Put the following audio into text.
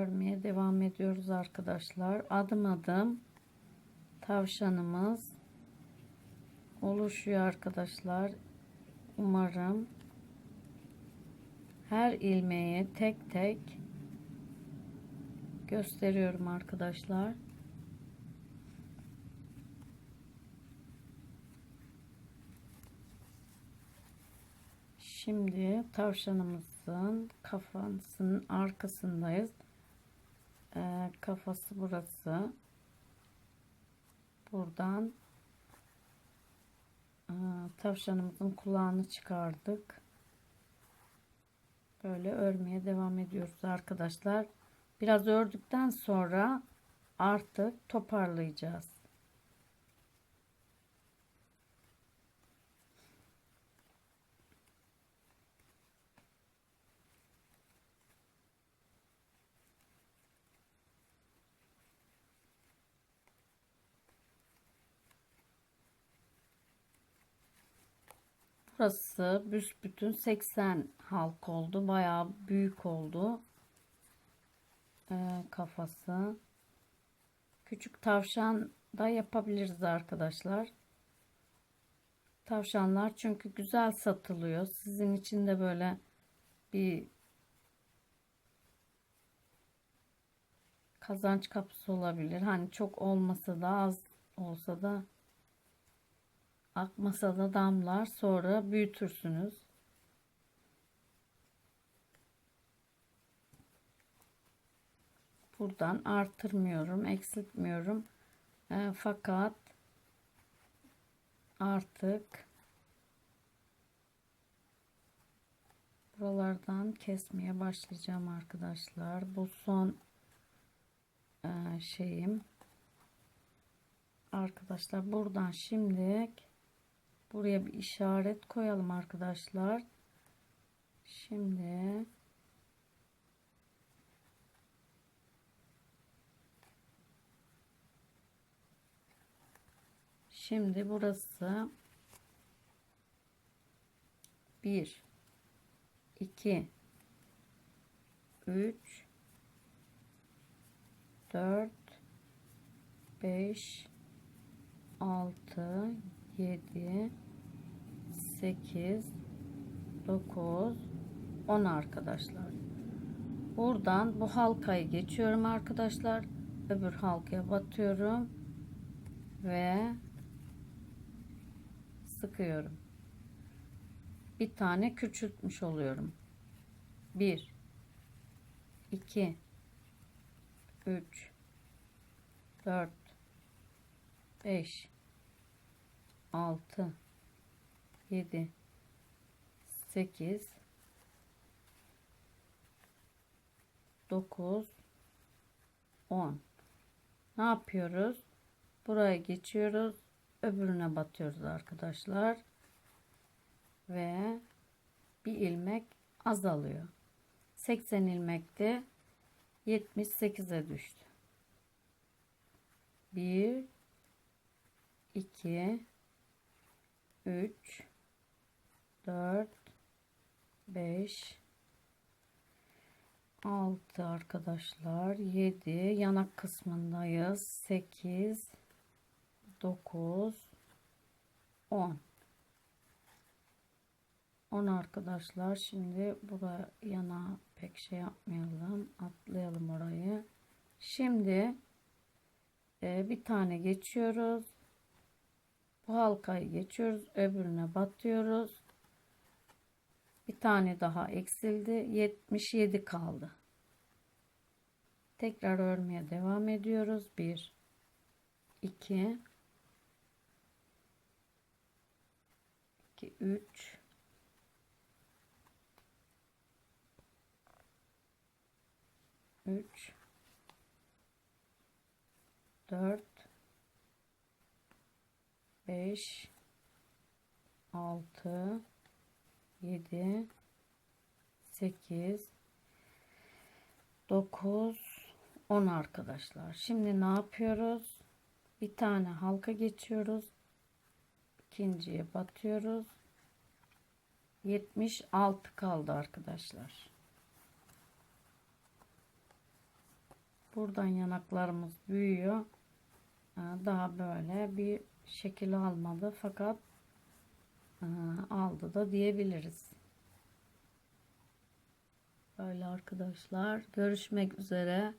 örmeye devam ediyoruz arkadaşlar. Adım adım tavşanımız oluşuyor arkadaşlar. Umarım her ilmeği tek tek gösteriyorum arkadaşlar. Şimdi tavşanımızın kafasının arkasındayız. Ee, kafası burası. Buradan e, tavşanımızın kulağını çıkardık. Böyle örmeye devam ediyoruz arkadaşlar. Biraz ördükten sonra artık toparlayacağız. Burası büsbütün 80 halk oldu. Bayağı büyük oldu. Ee, kafası. Küçük tavşan da yapabiliriz arkadaşlar. Tavşanlar çünkü güzel satılıyor. Sizin için de böyle bir kazanç kapısı olabilir. Hani çok olmasa da az olsa da akmasa da damlar sonra büyütürsünüz. Buradan artırmıyorum, eksiltmiyorum. E, fakat artık buralardan kesmeye başlayacağım arkadaşlar. Bu son e, şeyim. Arkadaşlar buradan şimdi buraya bir işaret koyalım arkadaşlar. Şimdi Şimdi burası 1 2 3 4 5 6 7 8 9 10 arkadaşlar. Buradan bu halkayı geçiyorum arkadaşlar. Öbür halkaya batıyorum ve sıkıyorum. Bir tane küçültmüş oluyorum. 1 2 3 4 5 6 7 8 9 10 ne yapıyoruz? Buraya geçiyoruz öbürüne batıyoruz arkadaşlar. Ve bir ilmek azalıyor. 80 ilmekte 78'e düştü. 1 2 3 4 5 6 arkadaşlar. 7 yanak kısmındayız. 8 9 10 10 arkadaşlar. Şimdi buraya yana pek şey yapmayalım. Atlayalım orayı. Şimdi e, bir tane geçiyoruz bu halkayı geçiyoruz öbürüne batıyoruz. Bir tane daha eksildi 77 kaldı. Tekrar örmeye devam ediyoruz. 1 2 2 3 3 4 5 6 7 8 9 10 arkadaşlar. Şimdi ne yapıyoruz? Bir tane halka geçiyoruz. İkinciye batıyoruz. 76 kaldı arkadaşlar. Buradan yanaklarımız büyüyor. Daha böyle bir şekil almadı fakat e, aldı da diyebiliriz. Böyle arkadaşlar görüşmek üzere.